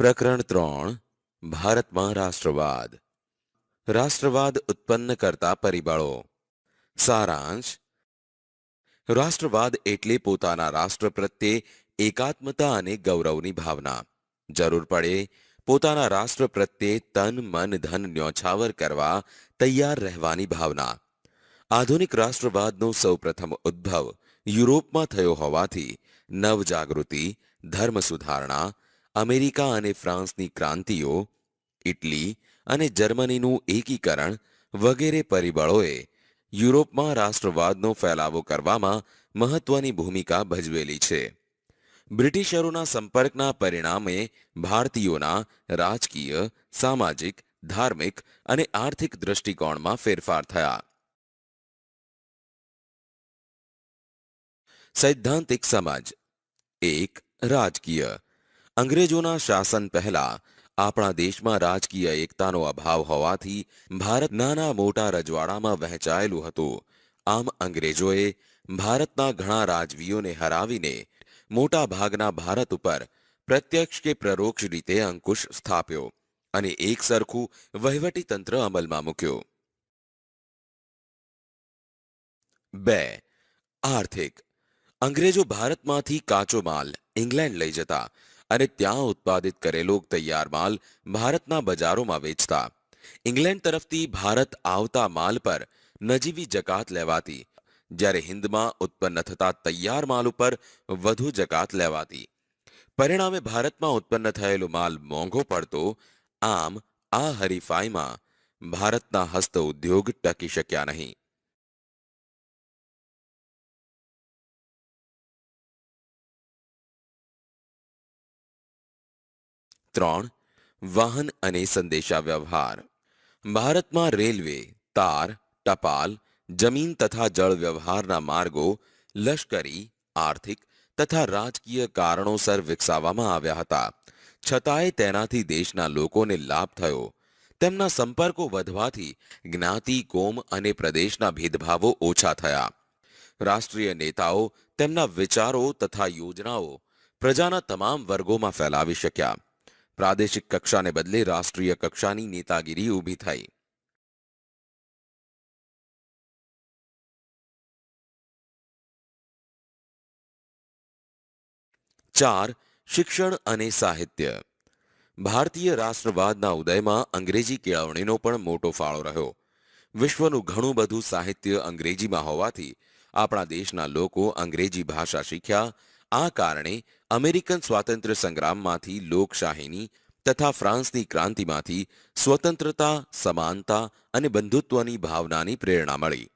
પ્રકરણ ત્રણ, ભારતમાં રાષ્ટ્રવાદ. રાષ્ટ્રવાદ ઉત્પન્ન કરતા પરિબળો. સારાંશ, રાષ્ટ્રવાદ એટલે પોતાના રાષ્ટ્ર પ્રત્યે એકાત્મતા અને ગૌરવની ભાવના. જરૂર પડે પોતાના રાષ્ટ્ર પ્રત્યે તન, મન, ધન, ન્યોછાવર કરવા તૈયાર રહેવાની ભાવના. આધુનિક રાષ્ટ્રવાદનો સૌપ્રથમ ઉદ્ભવ યુરોપમાં થયો હોવાથી નવજાગૃતિ, ધર્મ સુધારણા અમેરિકા અને ફ્રાન્સની ક્રાંતિઓ, ઇટલી અને જર્મનીનું એકીકરણ વગેરે પરિબળોએ યુરોપમાં રાષ્ટ્રવાદનો ફેલાવો કરવામાં મહત્વની ભૂમિકા ભજવેલી છે. બ્રિટિશરોના સંપર્કના પરિણામે ભારતીયોના રાજકીય, સામાજિક, ધાર્મિક અને આર્થિક દૃષ્ટિકોણમાં ફેરફાર થયા. સૈદ્ધાંતિક સમાજ. એક રાજકીય અંગ્રેજોના શાસન પહેલા આપણા દેશમાં રાજકીય એકતાનો અભાવ હોવાથી ભારત નાના મોટા રજવાડામાં વહેંચાયેલું હતું. આમ અંગ્રેજોએ ભારતના ઘણા રાજવીઓને હરાવીને મોટા ભાગના ભારત ઉપર પ્રત્યક્ષ કે પ્રરોક્ષ રીતે અંકુશ સ્થાપ્યો અને એક સરખું વહીવટી તંત્ર અમલમાં મૂક્યું. બે. આર્થિક. અંગ્રેજો ભારતમાંથી કાચો માલ ઇંગ્લેન્ડ લઈ જતા અને ત્યાં ઉત્પાદિત કરેલો તૈયાર માલ ભારતના બજારોમાં વેચતા. ઇંગ્લેન્ડ તરફથી ભારત આવતા માલ પર નજીવી જકાત લેવાતી. જ્યારે હિન્દમાં ઉત્પન્ન થતા તૈયાર માલ ઉપર વધુ જકાત લેવાતી. પરિણામે ભારતમાં ઉત્પન્ન થયેલો માલ મોંઘો પડતો, આમ આ હરીફાઈમાં ભારતના હસ્ત ઉદ્યોગ ટકી શક્યા નહીં. ત્રણ, વાહન અને સંદેશા વ્યવહાર ભારતમાં રેલવે, તાર, ટપાલ, જમીન તથા જળ વ્યવહારના માર્ગો લશ્કરી, આર્થિક તથા રાજકીય કારણોસર વિકસાવવામાં આવ્યા હતા. છતાંય તેનાથી દેશના લોકોને લાભ થયો. તેમના સંપર્કો વધવાથી જ્ઞાતિ, કોમ અને પ્રદેશના ભેદભાવો ઓછા થયા. રાષ્ટ્રીય નેતાઓ તેમના વિચારો તથા યોજનાઓ પ્રજાના તમામ વર્ગોમાં ફેલાવી શક્યા. પ્રાદેશિક કક્ષાને બદલે રાષ્ટ્રીય કક્ષાની નેતાગીરી ઊભી થઈ. ચાર, શિક્ષણ અને સાહિત્ય. ભારતીય રાષ્ટ્રવાદના ઉદયમાં અંગ્રેજી કેળવણીનો પણ મોટો ફાળો રહ્યો. વિશ્વનું ઘણું બધું સાહિત્ય અંગ્રેજીમાં હોવાથી આપણા દેશના લોકો અંગ્રેજી ભાષા શીખ્યા આ કારણે અમેરિકન સ્વાતંત્ર્ય સંગ્રામમાંથી લોકશાહીની તથા ફ્રાન્સની ક્રાંતિમાંથી સ્વતંત્રતા, સમાનતા અને બંધુત્વની ભાવનાની પ્રેરણા મળી.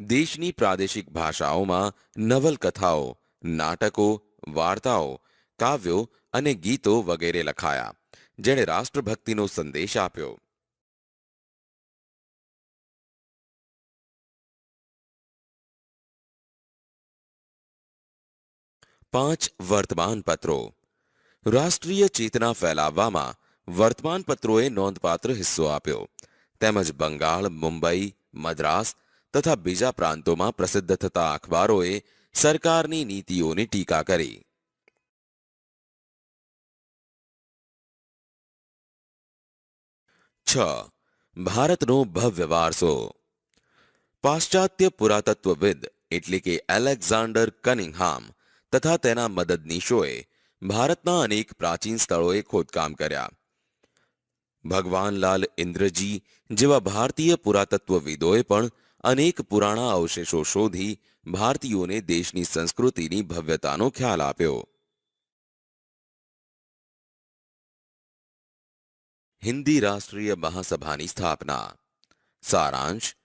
દેશની પ્રાદેશિક ભાષાઓમાં નવલકથાઓ, નાટકો, વાર્તાઓ, કાવ્યો અને ગીતો વગેરે લખાયા, જેણે રાષ્ટ્રભક્તિનો સંદેશ આપ્યો. પાંચ વર્તમાન પત્રો રાષ્ટ્રીય ચેતના ફેલાવવામાં વર્તમાન પત્રોએ નોંધપાત્ર હિસ્સો આપ્યો તેમજ બંગાળ મુંબઈ મદ્રાસ તથા બીજા પ્રાંતોમાં પ્રસિદ્ધ થતા અખબારોએ સરકારની નીતિઓની ટીકા કરી છ ભારતનો ભવ્ય વારસો પાશ્ચાત્ય પુરાતત્વવિદ એટલે કે એલેક્ઝાન્ડર કનિંગહામ તથા તેના મદદનીશોએ ભારતના અનેક પ્રાચીન સ્થળોએ ખોદકામ કર્યા. ભગવાનલાલ ઇન્દ્રજી જેવા ભારતીય પુરાતત્વવિદોએ પણ અનેક પુરાણા અવશેષો શોધી ભારતીયોને દેશની સંસ્કૃતિની ભવ્યતાનો ખ્યાલ આપ્યો. હિન્દી રાષ્ટ્રીય મહાસભાની સ્થાપના. સારાંશ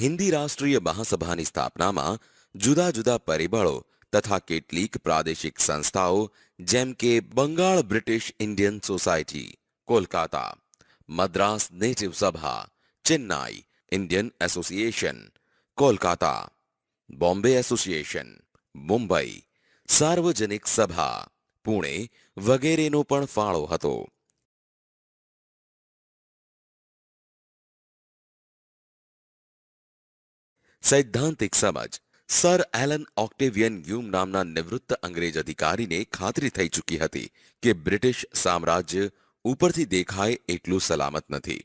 હિન્દી રાષ્ટ્રીય મહાસભાની સ્થાપનામાં જુદા જુદા પરિબળો તથા કેટલીક પ્રાદેશિક સંસ્થાઓ, જેમ કે Bengal British Indian society, Kolkata, Madras native Sabha, Chennai Indian association, Kolkata, Bombay association, Mumbai, Sarvajanik Sabha, Pune વગેરેનો પણ ફાળો હતો. સૈદ્ધાંતિક સમજ સર એલન ઓક્ટેવિયન યુમ નામના નિવૃત્ત અંગ્રેજ અધિકારીને ખાતરી થઈ ચૂકી હતી કે બ્રિટિશ સામ્રાજ્ય ઉપરથી દેખાય એટલું સલામત નથી.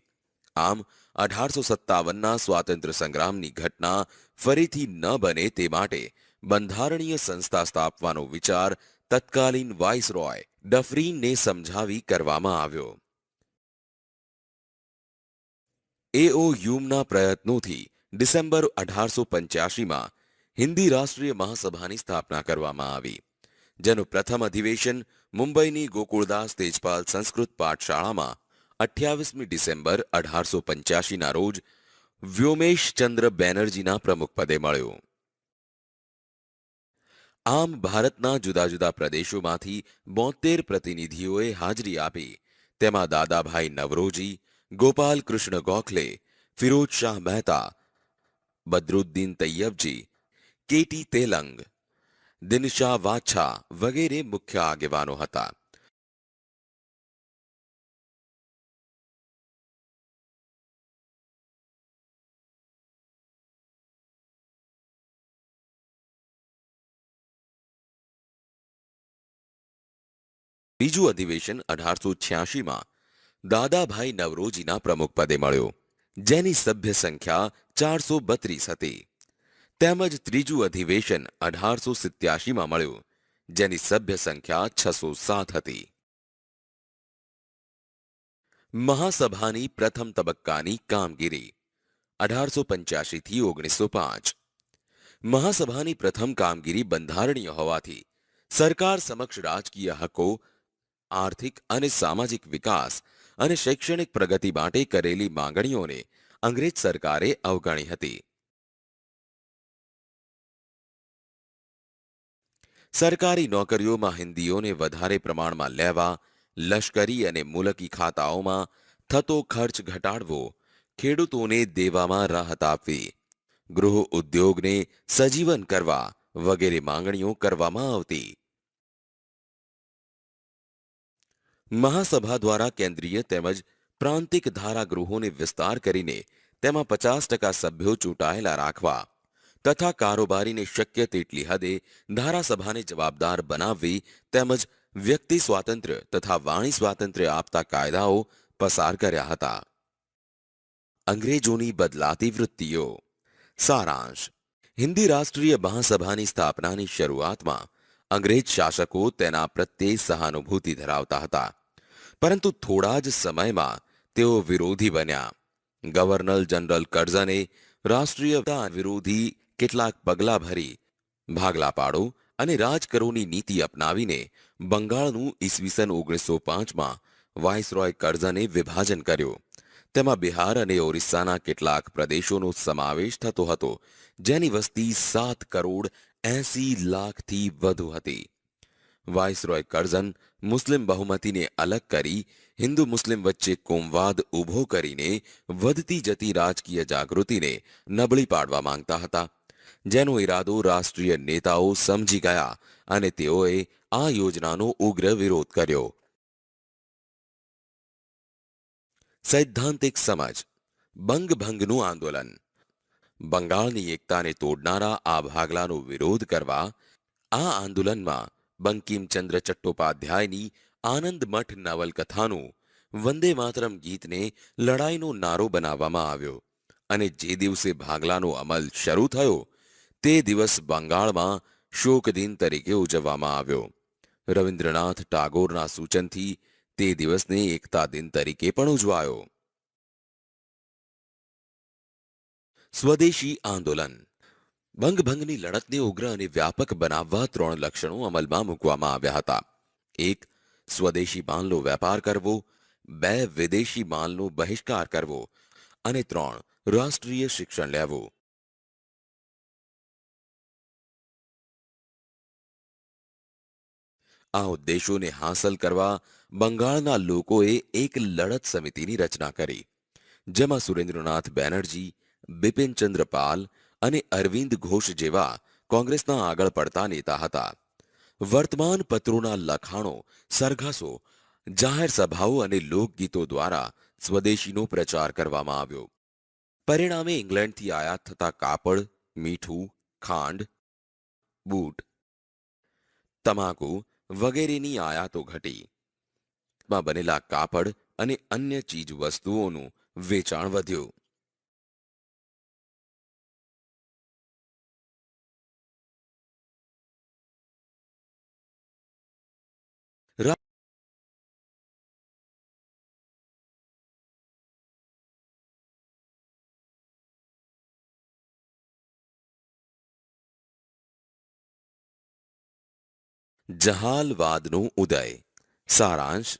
આમ, અઢારસો સત્તાવનના સ્વાતંત્ર્ય સંગ્રામની ઘટના ફરીથી ન બને તે માટે બંધારણીય સંસ્થા સ્થાપવાનો વિચાર તત્કાલીન વાઇસરોય ડફરીનને સમજાવી કરવામાં આવ્યો. એઓ યુમના પ્રયત્નોથી ડિસેમ્બર અઢારસો પંચ્યાસીમાં હિન્દી રાષ્ટ્રીય મહાસભાની સ્થાપના કરવામાં આવી. જેનું પ્રથમ અધિવેશન મુંબઈની ગોકુળદાસ તેજપાલ સંસ્કૃત પાઠશાળામાં અઠ્યાવીસમી ડિસેમ્બર અઢારસો પંચ્યાસીના રોજ વ્યોમેશ ચંદ્ર બેનર્જીના પ્રમુખપદે મળ્યું. આમ ભારતના જુદા જુદા પ્રદેશોમાંથી બોતેર પ્રતિનિધિઓએ હાજરી આપી. તેમાં દાદાભાઈ નવરોજી ગોપાલ કૃષ્ણ ગોખલે, ફિરોજ શાહ મહેતા, બદરુદ્દીન તૈયબજી કેટી તેલંગ, દિનશા વાછા વગેરે મુખ્ય આગેવાનો હતા. બીજું અધિવેશન અઢારસો છ્યાસીમાં દાદાભાઈ નવરોજીના પ્રમુખ પદે મળ્યો, જેની સભ્ય સંખ્યા ચારસો બત્રીસ હતી. તેમજ ત્રીજું અધિવેશન અઢારસો સિત્યાસીમાં મળ્યું, જેની સભ્ય સંખ્યા છસો સાત હતી. મહાસભાની પ્રથમ તબક્કાની કામગીરી, અઢારસો પંચ્યાસીથી ઓગણીસો પાંચ. મહાસભાની પ્રથમ કામગીરી બંધારણીય હોવાથી, સરકાર સમક્ષ રાજકીય હકો, આર્થિક અને સામાજિક વિકાસ અને શૈક્ષણિક પ્રગતિ માટે કરેલી માંગણીઓને અંગ્રેજ સરકારે અવગણી હતી. સરકારી નોકરીઓમાં હિન્દીઓને વધારે પ્રમાણમાં લેવા, લશ્કરી અને મુલકી ખાતાઓમાં થતો ખર્ચ ઘટાડવો, ખેડૂતોને દેવામાં રાહત આપવી, ગૃહ ઉદ્યોગને સજીવન કરવા વગેરે માંગણીઓ કરવામાં આવતી. મહાસભા દ્વારા કેન્દ્રીય તેમજ પ્રાંતિક ધારાગૃહોને વિસ્તાર કરીને તેમાં પચાસ ટકા સભ્યો ચૂંટાયેલા રાખવા તથા કારોબારીને શક્ય તેટલી હદે ધારાસભાને જવાબદાર બનાવવી તેમજ વ્યક્તિ સ્વાતંત્ર્ય તથા વાણી સ્વાતંત્ર્ય આપતા કાયદાઓ પસાર કર્યા હતા. અંગ્રેજોની બદલાતી વૃત્તિઓ. સારાંશ. હિન્દી રાષ્ટ્રીય મહાસભાની સ્થાપનાની શરૂઆતમાં અંગ્રેજ શાસકો તેના પ્રત્યે સહાનુભૂતિ ધરાવતા હતા. પરંતુ થોડા જ સમયમાં તેઓ વિરોધી બન્યા. ગવર્નર જનરલ કર્ઝને રાષ્ટ્રીય વિરોધી કેટલાક પગલાં ભરી, ભાગલા પાડો અને રાજકરોની નીતિ અપનાવીને બંગાળનું ઈસવીસન ઓગણીસો પાંચમાં વાઇસરોય કર્ઝને વિભાજન કર્યું. તેમાં બિહાર અને ઓરિસ્સાના કેટલાક પ્રદેશોનો સમાવેશ થતો હતો, જેની વસ્તી સાત કરોડ એસી લાખથી વધુ હતી. વાઇસરોય કર્ઝન મુસ્લિમ બહુમતીને અલગ કરી, હિન્દુ મુસ્લિમ વચ્ચે કોમવાદ ઊભો કરીને વધતી જતી રાજકીય જાગૃતિને નબળી પાડવા માંગતા હતા. જેનો ઈરાદો રાષ્ટ્રીય નેતાઓ સમજી ગયા અને તેઓએ આ યોજનાનો ઉગ્ર વિરોધ કર્યો. સૈદ્ધાંતિક સમજ, બંગભંગનું આંદોલન. બંગાળની એકતાને તોડનારા આ ભાગલાનો વિરોધ કરવા, આ આંદોલનમાં બંકિમચંદ્ર ચટ્ટોપાધ્યાયની આનંદ મઠ નવલકથાનું વંદે માતરમ ગીતને લડાઈનો નારો બનાવવામાં આવ્યો અને જે દિવસે ભાગલાનો અમલ શરૂ થયો તે દિવસ બંગાળમાં શોક દિન તરીકે ઉજવવામાં આવ્યો. રવિન્દ્રનાથ ટાગોરના સૂચનથી તે દિવસને એકતા દિન તરીકે પણ ઉજવાયો. સ્વદેશી આંદોલન. બંગભંગની લડતને ઉગ્ર અને વ્યાપક બનાવવા ત્રણ લક્ષણો અમલમાં મૂકવામાં આવ્યા હતા. એક, સ્વદેશી માલનો વેપાર કરવો. બે, વિદેશી માલનો બહિષ્કાર કરવો. અને ત્રણ, રાષ્ટ્રીય શિક્ષણ લેવું. આ ઉદ્દેશોને હાંસલ કરવા બંગાળના લોકોએ એક લડત સમિતિની રચના કરી, જેમાં સુરેન્દ્રનાથ બેનર્જી બિપિનચંદ્ર પાલ અને અરવિંદ ઘોષ જેવા કોંગ્રેસના આગળ પડતા નેતા હતા. વર્તમાન પત્રોના લખાણો, સરઘસો, જાહેર સભાઓ અને લોકગીતો દ્વારા સ્વદેશીનો પ્રચાર કરવામાં આવ્યો. પરિણામે ઇંગ્લેન્ડથી આયાત થતા કાપડ, મીઠું, ખાંડ, બૂટ, તમાકુ વગેરેની આયાતો ઘટી. માં બનેલા કાપડ અને અન્ય ચીજ વસ્તુઓનું વેચાણ વધ્યું. જહાલવાદનો ઉદય. સારાંશ.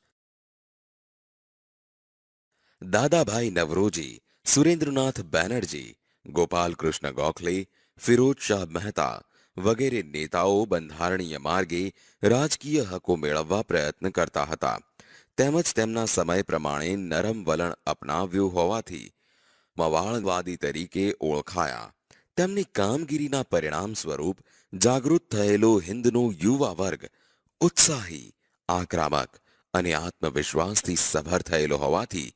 દાદાભાઈ નવરોજી, સુરેન્દ્રનાથ બેનર્જી, ગોપાલકૃષ્ણ ગોખલે, ફિરોજ શાહ મહેતા વગેરે નેતાઓ બંધારણીય માર્ગે રાજકીય હકો મેળવવા પ્રયત્ન કરતા હતા. તેમજ તેમના સમય પ્રમાણે નરમ વલણ અપનાવ્યું હોવાથી મવાળવાદી તરીકે ઓળખાયા. તેમની કામગીરીના પરિણામ સ્વરૂપ જાગૃત થયેલો હિન્દનો યુવા વર્ગ ઉત્સાહી, આક્રમક અને આત્મવિશ્વાસથી સભર થયેલો હોવાથી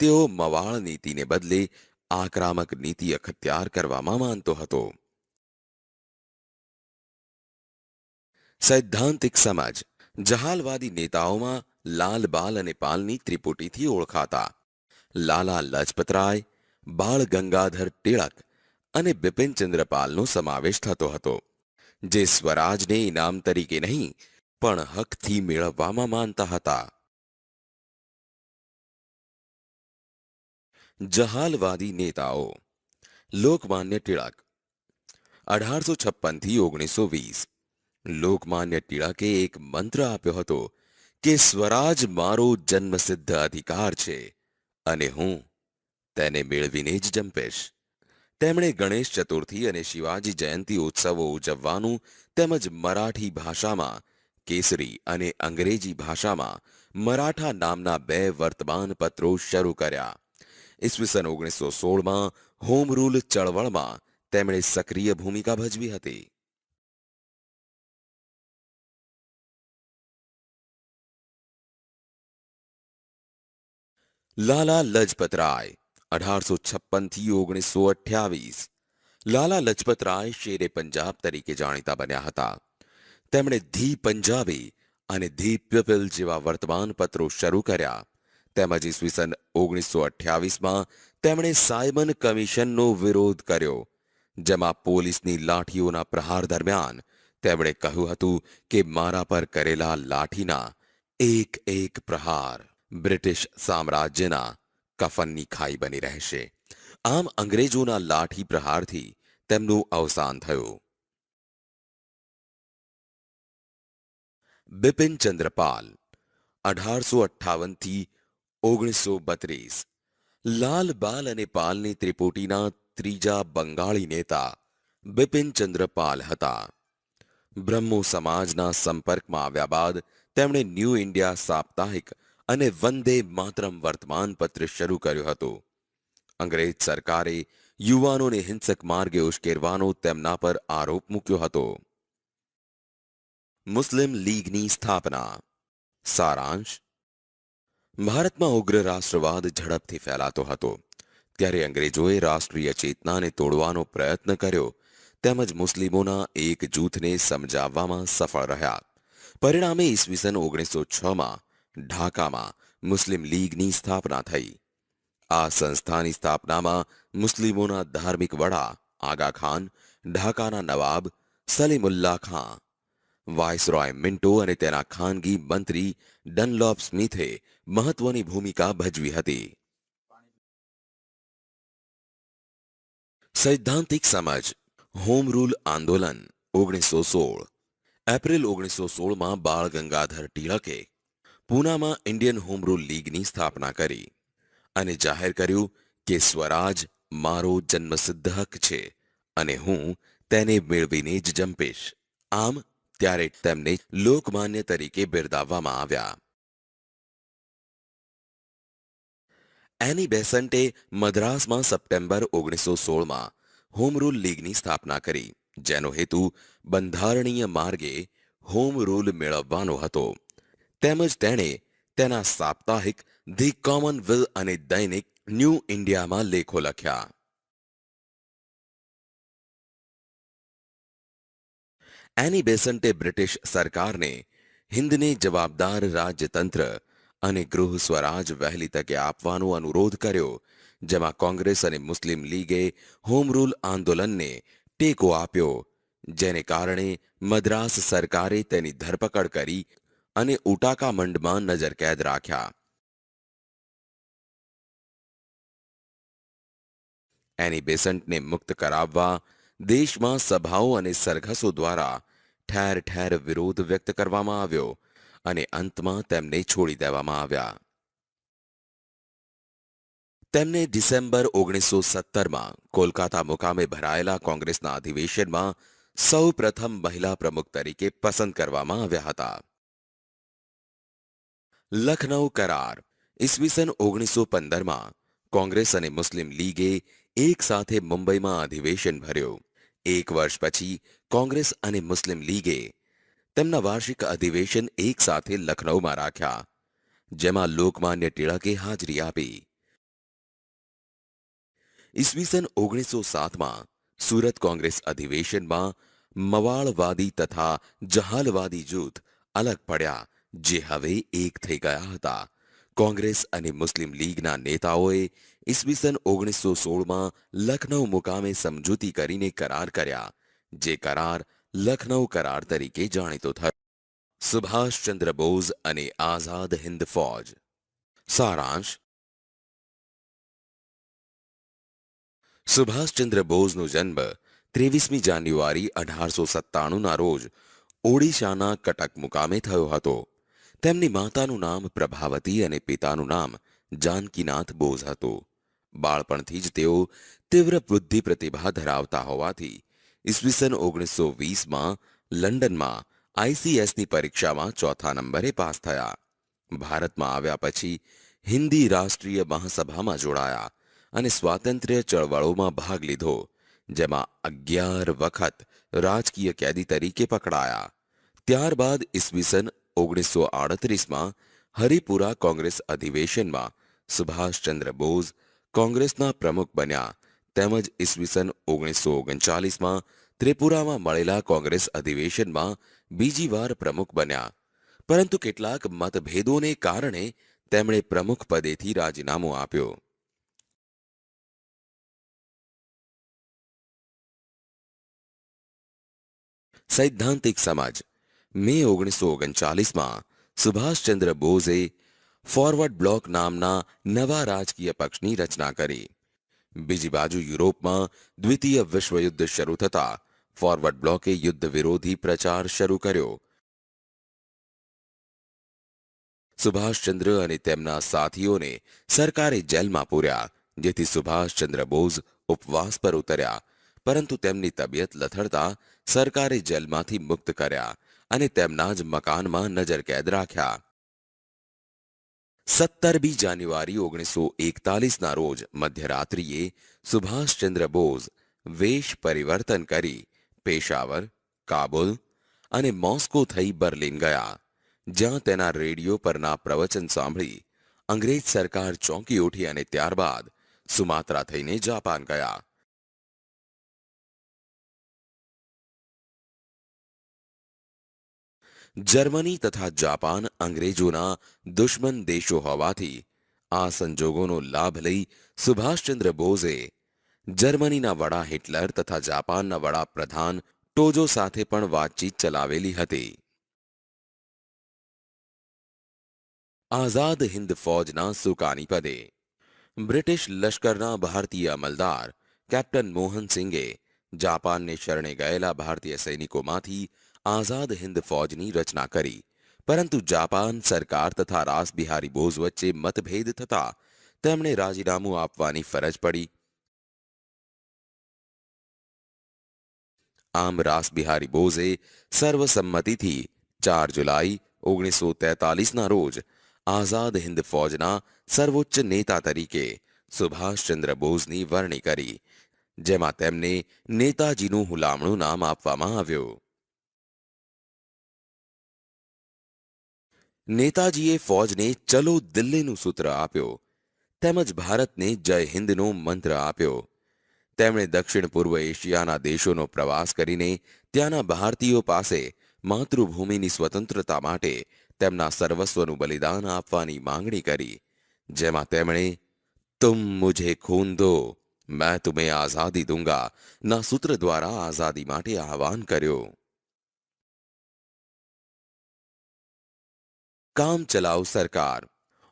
તેઓ મવાળ નીતિને બદલે આક્રમક નીતિ અખત્યાર કરવામાં માનતો હતો. સૈદ્ધાંતિક સમાજ જહાલવાદી નેતાઓમાં લાલ બાલ અને પાલની ત્રિપુટીથી ઓળખાતા લાલા લજપતરાય, બાળ ગંગાધર ટિળક અને બિપિન ચંદ્રપાલનો સમાવેશ થતો હતો, જે સ્વરાજને ઇનામ તરીકે નહીં, પણ હકથી મેળવવામાં માનતા હતા. જહાલવાદી નેતાઓ, લોકમાન્ય ટિળક અઢારસો છપ્પનથી ઓગણીસો વીસ, લોકમાન્ય ટિળકે એક મંત્ર આપ્યો હતો કે સ્વરાજ મારો જન્મસિદ્ધ અધિકાર છે અને હું તેને મેળવીને જ જંપીશ. તેમણે ગણેશ ચતુર્થી અને શિવાજી જયંતી ઉત્સવો ઉજવવાનું તેમજ મરાઠી ભાષામાં કેસરી અને અંગ્રેજી ભાષામાં મરાઠા નામના બે વર્તમાન પત્રો શરૂ કર્યા. ઈસવીસન ઓગણીસો સોળમાં હોમ રૂલ ચળવળમાં તેમણે સક્રિય ભૂમિકા ભજવી હતી. લાલા લજપતરાય અઢારસો છપ્પનથી ઓગણીસો અઠ્યાવીસ. લાલા લજપતરાય શેરે પંજાબ તરીકે જાણીતા બન્યા હતા. તેમણે ધી પંજાબી અને ધી પીપલ જેવા વર્તમાન પત્રો શરૂ કર્યા. તેમજ ઈસવીસન ઓગણીસો અઠ્યાવીસમાં તેમણે સાયમન કમિશનનો વિરોધ કર્યો, જેમાં પોલીસની લાઠીઓના પ્રહાર દરમિયાન તેમણે કહ્યું હતું કે મારા પર કરેલા લાઠીના એક એક પ્રહાર બ્રિટિશ સામ્રાજ્યના કફનની ખાઈ બની રહેશે. આમ અંગ્રેજોના લાઠી પ્રહારથી તેમનું અવસાન થયું. બિપિન ચંદ્રપાલ, અઢારસો અઠ્ઠાવન ઓગણીસો બત્રીસ, લાલ બાલ અને પાલની ત્રિપુટીના ત્રીજા બંગાળી નેતા બિપિન ચંદ્રપાલ હતા. બ્રહ્મો સમાજના સંપર્કમાં આવ્યા બાદ તેમણે ન્યૂ ઇન્ડિયા સાપ્તાહિક અને વંદે માતરમ વર્તમાન પત્ર શરૂ કર્યું હતો. અંગ્રેજ સરકારે યુવાનોને હિંસક માર્ગે ઉશ્કેરવાનો તેમના પર આરોપ મૂક્યો હતો. મુસ્લિમ લીગની સ્થાપના. સારાંશ. ભારતમાં ઉગ્ર રાષ્ટ્રવાદ ઝડપથી ફેલાતો હતો. ત્યારે અંગ્રેજોએ રાષ્ટ્રીય ચેતનાને તોડવાનો પ્રયત્ન કર્યો. તેમજ મુસ્લિમોના એક જૂથને સમજાવવામાં સફળ રહ્યા. પરિણામે ઈસવીસન ઓગણીસો છમાં ઢાકામાં મુસ્લિમ લીગની સ્થાપના થઈ. આ સંસ્થાની સ્થાપનામાં મુસ્લિમોના ધાર્મિક વડા આગા ખાન, ઢાકાના નવાબ સલીમુલ્લા ખાં વાયસરોય મિન્ટો અને તેના ખાનગી મંત્રી ડનલોપ સ્મિથે મહત્વની ભૂમિકા ભજવી હતી. સૈદ્ધાંતિક સમજ, હોમ રૂલ આંદોલન ઓગણીસો સોળ. એપ્રિલ ઓગણીસો સોળમાં બાળ ગંગાધર ટિળકે પૂનામાં ઇન્ડિયન હોમ રૂલ લીગની સ્થાપના કરી અને જાહેર કર્યું કે સ્વરાજ મારો જન્મસિદ્ધ હક છે અને હું તેને મેળવીને જ જંપીશ. આમ, ત્યારે તેમને લોકમાન્ય તરીકે બિરદાવવામાં આવ્યા. એની બેસન્ટે મદ્રાસમાં સપ્ટેમ્બર ઓગણીસો સોળમાં હોમ રૂલ લીગની સ્થાપના કરી, જેનો હેતુ બંધારણીય માર્ગે હોમ રૂલ મેળવવાનો હતો. તેમજ તેણે તેના સાપ્તાહિક ધી કોમનવેલ અને દૈનિક ન્યૂ ઇન્ડિયામાં લેખો લખ્યા. એની બેસન્ટે બ્રિટિશ સરકારને હિન્દને જવાબદાર રાજ્યતંત્ર અને ગૃહ સ્વરાજ વહેલી તકે આપવાનો અનુરોધ કર્યો, જેમાં કોંગ્રેસ અને મુસ્લિમ લીગે હોમ રૂલ આંદોલનને ટેકો આપ્યો, જેને કારણે મદ્રાસ સરકારે તેની ધરપકડ કરી અને ઉટાકા મંડમાં નજરકેદ રાખ્યા. એની બેસન્ટને મુક્ત કરાવવા દેશમાં સભાઓ અને સરઘસો દ્વારા ઠેર ઠેર વિરોધ વ્યક્ત કરવામાં આવ્યો અને અંતમાં તેમને છોડી દેવામાં આવ્યા. તેમને ડિસેમ્બર ઓગણીસો સત્તરમાં કોલકાતા મુકામે ભરાયેલા કોંગ્રેસના અધિવેશનમાં સૌ પ્રથમ મહિલા પ્રમુખ તરીકે પસંદ કરવામાં આવ્યા હતા. લખનૌ કરાર. ઈસવીસન ઓગણીસો પંદરમાં કોંગ્રેસ અને મુસ્લિમ લીગે એક સાથે મુંબઈમાં અધિવેશન ભર્યું. એક વર્ષ પછી કોંગ્રેસ અને મુસ્લિમ લીગે તેમના વાર્ષિક અધિવેશન એક સાથે લખનૌમાં રાખ્યા, જેમાં લોકમાન્ય ટિળકે હાજરી આપી. ઈસવીસન ઓગણીસો સાતમાં સુરત કોંગ્રેસ અધિવેશનમાં મવાળવાદી તથા જહાલવાદી જૂથ અલગ પડ્યા. જે હવે એક થઈ ગયા હતા. કોંગ્રેસ અને મુસ્લિમ લીગના નેતાઓએ ઈસવીસન ઓગણીસો સોળમાં લખનૌ મુકામે સમજૂતી કરીને કરાર કર્યા, જે કરાર લખનૌ કરાર તરીકે જાણીતો થયો. સુભાષચંદ્ર બોઝ અને આઝાદ હિન્દ ફૌજ. સારાંશ. સુભાષચંદ્ર બોઝનો જન્મ ત્રેવીસમી જાન્યુઆરી અઢારસો સત્તાણુંના રોજ ઓડિશાના કટક મુકામે થયો હતો. તેમની માતાનું નામ પ્રભાવતી અને પિતાનું નામ જાનકીનાથ બોઝ હતું. બાળપણથી જ તેઓ તીવ્ર બુદ્ધિ પ્રતિભા ધરાવતા હોવાથી ઈસવીસન ઓગણીસો વીસમાં લંડનમાં આઈસીએસની પરીક્ષામાં ચોથા નંબરે પાસ થયા. ભારતમાં આવ્યા પછી હિન્દી રાષ્ટ્રીય મહાસભામાં જોડાયા અને સ્વાતંત્ર્ય ચળવળોમાં ભાગ લીધો, જેમાં અગિયાર વખત રાજકીય કેદી તરીકે પકડાયા. ત્યારબાદ ઈસવીસન ઓગણીસો આડત્રીસમાં હરિપુરા કોંગ્રેસ અધિવેશનમાં સુભાષચંદ્ર બોઝ કોંગ્રેસના પ્રમુખ બન્યા. તેમજ ઈસવીસન ઓગણીસો ઓગણચાલીસમાં ત્રિપુરામાં મળેલા કોંગ્રેસ અધિવેશનમાં બીજી વાર પ્રમુખ બન્યા. પરંતુ કેટલાક મતભેદોને કારણે તેમણે પ્રમુખ પદેથી રાજીનામું આપ્યું. સૈદ્ધાંતિક સમજ મે ઓગણીસો ઓગણચાલીસમાં સુભાષચંદ્ર બોઝે ફોરવર્ડ બ્લોક નામના નવા રાજકીય પક્ષની રચના કરી. બીજી બાજુ યુરોપમાં દ્વિતીય વિશ્વયુદ્ધ શરૂ થતા ફોરવર્ડ બ્લોકે યુદ્ધ વિરોધી પ્રચાર શરૂ કર્યો. સુભાષચંદ્ર અને તેમના સાથીઓને સરકારે જેલમાં પૂર્યા, જેથી સુભાષચંદ્ર બોઝ ઉપવાસ પર ઉતર્યા, પરંતુ તેમની તબિયત લથડતા સરકારે જેલમાંથી મુક્ત કર્યા. અને તેમના જ મકાનમાં નજરકેદ રાખ્યા. સત્તરમી જાન્યુઆરી ઓગણીસો એકતાલીસના રોજ મધ્યરાત્રિએ સુભાષચંદ્ર બોઝ વેશ પરિવર્તન કરી પેશાવર, કાબુલ અને મોસ્કો થઈ બર્લિન ગયા, જ્યાં તેના રેડિયો પરના પ્રવચન સાંભળી અંગ્રેજ સરકાર ચોંકી ઉઠી અને ત્યારબાદ સુમાત્રા થઈને જાપાન ગયા. જર્મની તથા જાપાન અંગ્રેજોના દુશ્મન દેશો હોવાથી આ સંજોગોનો લાભ લઈ સુભાષચંદ્ર બોઝે જર્મનીના વડા હિટલર તથા જાપાનના વડા પ્રધાન ટોજો સાથે પણ વાતચીત ચલાવેલી હતી આઝાદ હિન્દ ફૌજના સુકાની પદે બ્રિટિશ લશ્કરના ભારતીય અમલદાર કેપ્ટન મોહન સિંઘે જાપાનને શરણે ગયેલા ભારતીય સૈનિકોમાંથી આઝાદ હિન્દ ફૌજની રચના કરી પરંતુ જાપાન સરકાર તથા રાસબિહારી બોઝ વચ્ચે મતભેદ થતા તેમણે રાજીનામું આપવાની ફરજ પડી આમ રાસબિહારી બોઝે સર્વસંમતિથી ચાર જુલાઈ ઓગણીસો તેતાલીસના રોજ આઝાદ હિન્દ ફૌજના સર્વોચ્ચ નેતા તરીકે સુભાષચંદ્ર બોઝની વરણી કરી જેમાં તેમને નેતાજીનું હુલામણું નામ આપવામાં આવ્યું નેતાજીએ ફૌજને ચલો દિલ્હીનું સૂત્ર આપ્યો. તેમજ ભારતને જય હિન્દનો મંત્ર આપ્યો. તેમણે દક્ષિણ પૂર્વ એશિયાના દેશોનો પ્રવાસ કરીને ત્યાંના ભારતીયો પાસે માતૃભૂમિની સ્વતંત્રતા માટે તેમના સર્વસ્વનું બલિદાન આપવાની માંગણી કરી, જેમાં તેમણે, તુમ મુજે ખૂન દો, મેં તુમે આઝાદી દૂંગા ના સૂત્ર દ્વારા આઝાદી માટે આહવાન કર્યું. કામ ચલાવ સરકાર.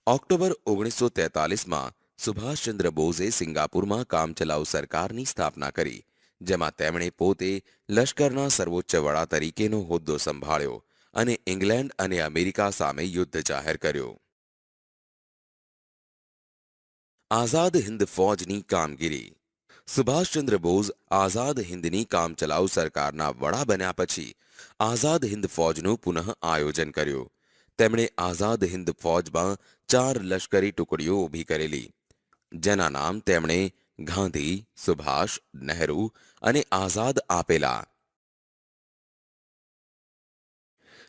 ઓક્ટોબર ઓગણીસો તેતાલીસમાં સુભાષચંદ્ર બોઝે સિંગાપુરમાં કામચલાઉ સરકારની સ્થાપના કરી, જેમાં તેમણે પોતે લશ્કરના સર્વોચ્ચ વડા તરીકેનો હોદ્દો સંભાળ્યો અને ઇંગ્લેન્ડ અને અમેરિકા સામે યુદ્ધ જાહેર કર્યો. આઝાદ હિન્દ ફૌજની કામગીરી. સુભાષચંદ્ર બોઝ આઝાદ હિન્દની કામચલાઉ સરકારના વડા બન્યા પછી આઝાદ હિન્દ ફૌજનું પુનઃ આયોજન કર્યું તેમણે આઝાદ હિન્દ ફોજમાં ચાર લશ્કરી ટુકડીઓ ઊભી કરેલી. જેના નામ તેમણે ગાંધી, સુભાષ, નહેરુ અને આઝાદ આપેલા.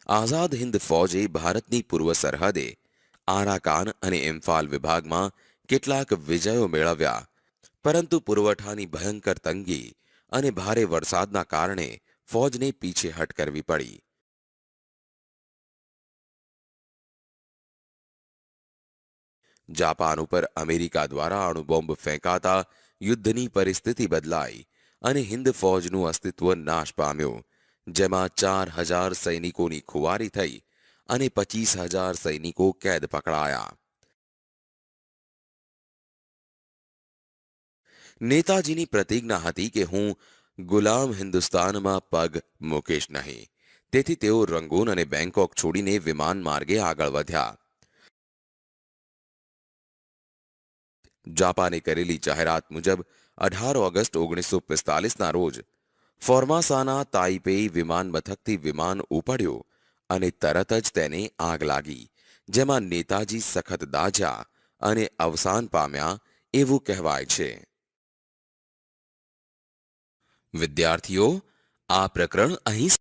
આઝાદ હિન્દ ફૌજે ભારતની પૂર્વ સરહદે આરાકાન અને ઇમ્ફાલ વિભાગમાં કેટલાક વિજયો મેળવ્યા, પરંતુ પુરવઠાની ભયંકર તંગી અને ભારે વરસાદના કારણે ફોજને પીછેહટ કરવી પડી. જાપાન ઉપર અમેરિકા દ્વારા અણુબોમ્બ ફેંકાતા યુદ્ધની પરિસ્થિતિ બદલાઈ અને હિન્દ ફૌજનું અસ્તિત્વ નાશ પામ્યું, જેમાં ચાર હજાર સૈનિકોની ખુવારી થઈ અને પચીસ હજાર સૈનિકો કેદ પકડાયા. નેતાજીની પ્રતિજ્ઞા હતી કે હું ગુલામ હિન્દુસ્તાનમાં પગ મૂકીશ નહીં. તેથી તેઓ રંગૂન અને બેંકોક છોડીને વિમાન માર્ગે આગળ વધ્યા. જાપાને કરેલી જાહેરાત મુજબ અઢાર ઓગસ્ટ ઓગણીસો પિસ્તાલીસના રોજ ફોર્માસાના તાઇપેઈ વિમાન મથકથી વિમાન ઉપડ્યું અને તરત જ તેને આગ લાગી, જેમાં નેતાજી સખત દાજા અને અવસાન પામ્યા એવું કહેવાય છે. વિદ્યાર્થીઓ, આ પ્રકરણ અહીં